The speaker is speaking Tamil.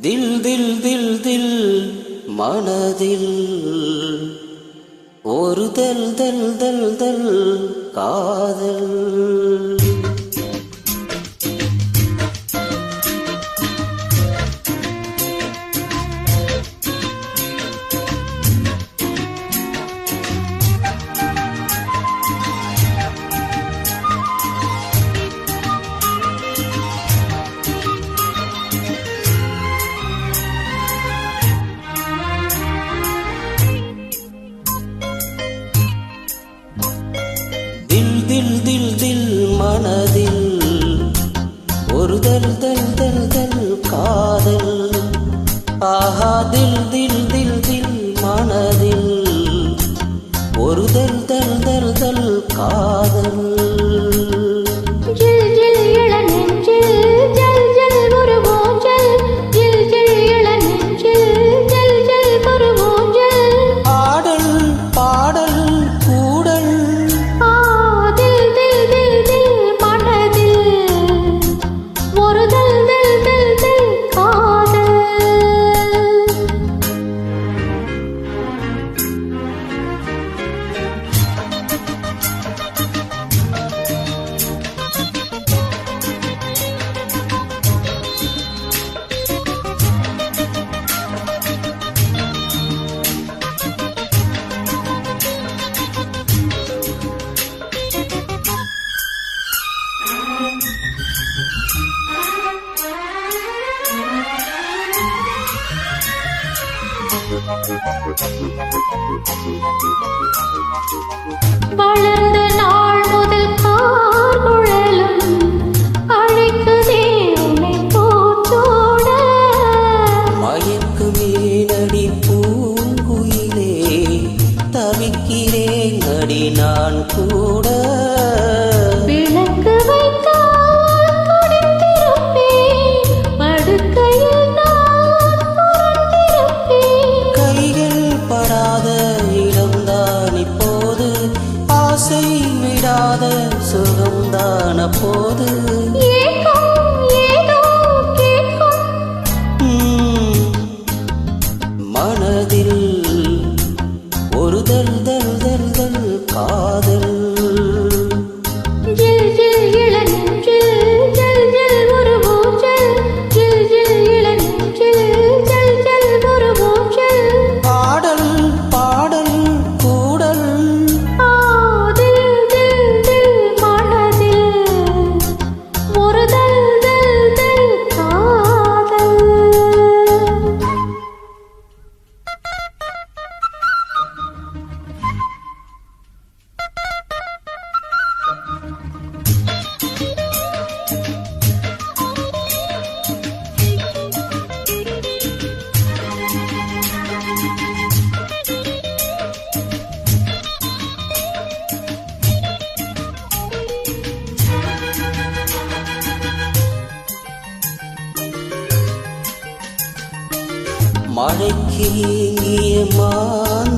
தில் தில் தில் தில் மனதில். ஒரு தல் தல் தல் தல் காதல். தில் தில் தில் மனதில். ஒரு தல் தல் தல் தல் காதல். ஆஹா தில் தில் தில் தில் மனதில். ஒரு தல் தல் தல் தல் காதல். வளர்ந்த நாள் முதல் கார் குழலும் அழைக்குதே உன்னை போற்றோட. மயக்குமே நடி பூங்குயிலே தவிக்கிறேன் நடி நான் கூ ஆசை விடாத சுகம்தான போது மழைக்கு நீயமான